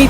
미